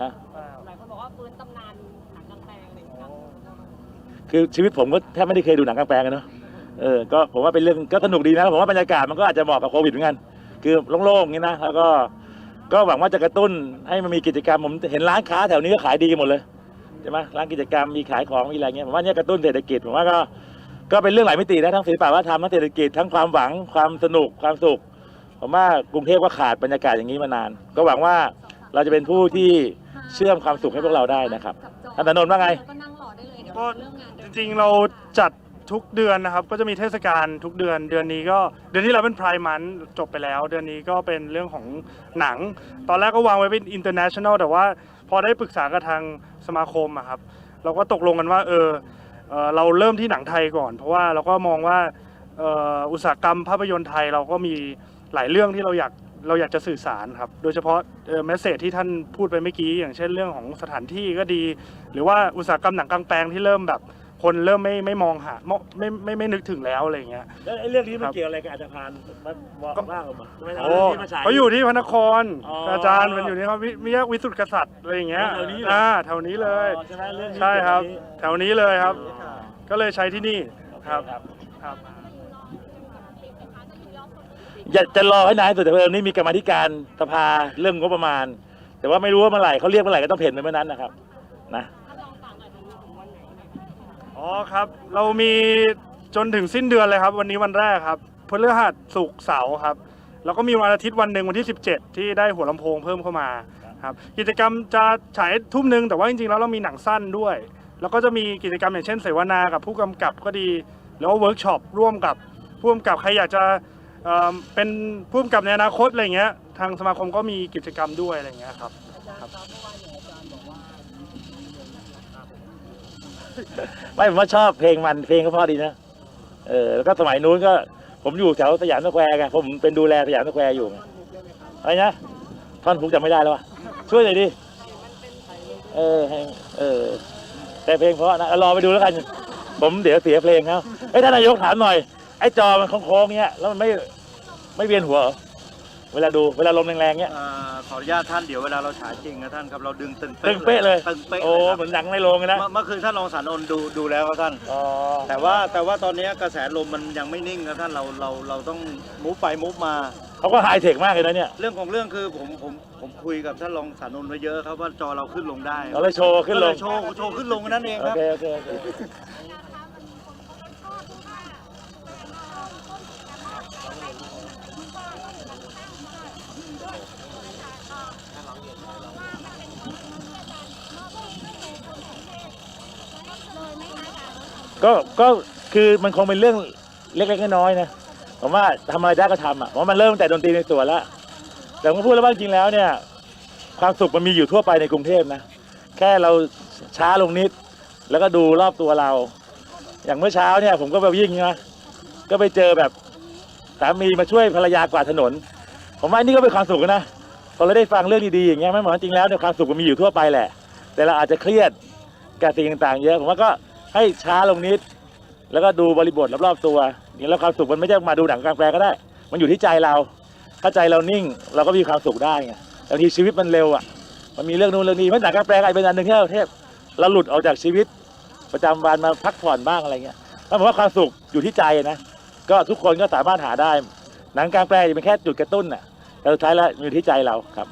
นะหลายคนบอกว่าฟื้นตำนานหนังกลางแปลงอะไรอย่างเงี้ยคือชีวิตผมก็แทบไม่ได้เคยดูหนังกลางแปลงกันเนาะเออก็ผมว่าเป็นเรื่องก็สนุกดีนะผมว่าบรรยากาศมันก็อาจจะเหมาะกับโควิดเหมือนกัน คือโล่งๆอย่างนี้นะแล้วก็ก็หวังว่าจะกระตุ้นให้มันมีกิจกรรมผมเห็นร้านค้าแถวนี้ก็ขายดีกันหมดเลยใช่ไหมร้านกิจกรรมมีขายของมีอะไรเงี้ยผมว่าเนี่ยกระตุ้นเศรษฐกิจผมว่าก็ก็เป็นเรื่องหลายมิตินะทั้งศิลปะวัฒนธรรมทั้งเศรษฐกิจทั้งความหวังความสนุกความสุขผมว่ากรุงเทพก็ขาดบรรยากาศอย่างนี้มานาน ก็หวังว่าเราจะเป็นผู้ที่ เชื่อมความสุขให้พวกเราได้นะครับท่านธนนท์ว่าไง ก็นั่งรอได้เลยเดี๋ยวก็เรื่องงานจเดินริงๆเราจัดทุกเดือนนะครับ ก็จะมีเทศกาลทุกเดือน เดือนนี้ก็เดือนที่เราเป็นพรายมันจบไปแล้ว เดือนนี้ก็เป็นเรื่องของหนัง ตอนแรกก็วางไว้เป็น international แต่ว่าพอได้ปรึกษากับทางสมาคมอะครับเราก็ตกลงกันว่าเออเอ่อเราเริ่มที่หนังไทยก่อน เพราะว่าเราก็มองว่าเอ่ออุตสาหกรรมภาพยนตร์ไทยเราก็มีหลายเรื่องที่เราอยาก เราอยากจะสื่อสารครับ โดยเฉพาะเมสเซจที่ท่านพูดไปเมื่อกี้ อย่างเช่นเรื่องของสถานที่ก็ดี หรือว่าอุตสาหกรรมหนังกลางแปลงที่เริ่มแบบ คนเริ่มไม่ไม่มองหาไม่ไม่ไม่ไม่นึกถึงแล้วอะไรอย่างเงี้ยแล้วไอ้เรื่องนี้มันครับเกี่ยวอะไรกับอาจารย์พานมันบอกก็ว่าผมอะทำไมเอาโอ้เรื่องนี้มาฉาย เขาอยู่ที่พระนคร อ๋ออ อาจารย์มันอยู่นี่ครับวิวิทยาวิสุทธิกษัตริย์อะไรอย่างเงี้ยแถวนี้เหรออ่าแถวนี้เลย อ๋อใช่ไหมเรื่องนี้ใช่ครับเกี่ยวกับแถวนี้เลยครับนี้อ๋อก็เลยใช้ที่นี่โอเคครับ ครับครับ อยากจะรอให้นายสุดแต่เพิ่มนี่มีกรรมาธิการสภาเรื่องงบประมาณ แต่ว่าไม่รู้ว่าเมื่อไหร่เขาเรียกเมื่อไหร่ก็ต้องเพ่นไปเมื่อนั้นนะครับ นะอ๋อครับ เรามีจนถึงสิ้นเดือนเลยครับ วันนี้วันแรกครับพฤหัสศุกร์เสาร์ครับ แล้วก็มีวันอาทิตย์วันหนึ่งวันที่ 17 ที่ได้หัวลำโพงเพิ่มเข้ามาครับกิจกรรมจะฉายทุ่มหนึ่งแต่ว่าจริงๆแล้วเรามีหนังสั้นด้วย แล้วก็จะมีกิจกรรมอย่างเช่นเสวนากับผู้กำกับก็ดี แล้วก็เวิร์กช็อปร่วมกับผู้กำกับใครอยากจะ เอ่อเป็นผู้กำกับในอนาคตอะไรเงี้ยทางสมาคมก็มีกิจกรรมด้วยอะไรเงี้ยครับไม่ผมว่าชอบเพลงมันเพลงก็เพราะดีนะเออแล้วก็สมัยนู้นก็ ผมอยู่แถวสยามสแควร์ไงผมเป็นดูแลสยามสแควร์อยู่ไงอะไรนะท่อนพุกจำไม่ได้แล้ววะช่วยหน่อยดิเออให้เออ แต่เพลงเพราะนะเอารอไปดูแล้วกัน ผมเดี๋ยวเสียเพลงเขาเอ้ยท่านนายกถามหน่อย ไอ้จอมันโค้งๆเงี้ยแล้วมันไม่ไม่เวียนหัวเหรอเวลาดูเวลาลมแรงๆเงี้ยอ่าขออนุญาตท่านเดี๋ยวเวลาเราฉายจริงนะท่านครับเราดึงตึงตึงเป๊ะเลย ตึงเป๊ะโอ้เลยครับเหมือนหนังในโรงเลยนะเมื่อเมื่อคืนท่านรองสารนนท์ดูดูแล้วครับท่าน อ๋อแต่ว่าแต่ว่าตอนนี้กระแสลมมันยังไม่นิ่งครับท่านเราเราเราต้องมุฟไปมุฟมา เขาก็ไฮเทคมากเลยนะเนี่ยเรื่องของเรื่องคือผมผมผมคุยกับท่านรองสารนนท์ไว้เยอะครับว่าจอเราขึ้นลงได้เราเลยโชว์ขึ้นลงก็เยโชว์โชว์ขึ้นลงนั่นเองโอครับ เคโอเคโอเค ก็ก็คือมันคงเป็นเรื่องเล็กๆน้อยๆนะผมว่าทำอะไรได้ก็ทำอะผมว่ามันเริ่มตั้งแต่ดนตรีในสวนแล้วแต่ผมก็พูดแล้วว่าจริงๆแล้วเนี่ย ความสุขมันมีอยู่ทั่วไปในกรุงเทพนะ แค่เราช้าลงนิด แล้วก็ดูรอบตัวเรา อย่างเมื่อเช้าเนี่ย ผมก็ไปวิ่งนะก็ไปเจอแบบสามีมาช่วยภรรยากวาดถนน ผมว่านี่ก็เป็นความสุขนะพอเราได้ฟังเรื่องดีๆอย่างเงี้ยไม่เหมายว่าจริงแล้วเนี่ยความสุขมันมีอยู่ทั่วไปแหละ แต่เราอาจจะเครียดกับสิ่งต่างๆ เยอะผมว่าก็ ให้ช้าลงนิด แล้วก็ดูบริบทรอบๆตัวอย่างแล้วความสุขมันไม่ใช่มาดูหนังกลางแปลงก็ได้ มันอยู่ที่ใจเรา ถ้าใจเรานิ่งเราก็มีความสุขได้ไงบางทีชีวิตมันเร็วอะ มันมีเรื่องนู้นเรื่องนี้เพราะหนังกลางแปลงอาจเป็นอันหนึ่งที่เราเทพเราหลุดออกจากชีวิตประจำวันมาพักผ่อนบ้างอะไรเงี้ยแล้วผมว่าความสุขอยู่ที่ใจนะ ก็ทุกคนก็สามารถหาได้ หนังกลางแปลงเป็นแค่จุดกระตุ้นน่ะแต่สุดท้ายแล้วอยู่ที่ใจเราครับ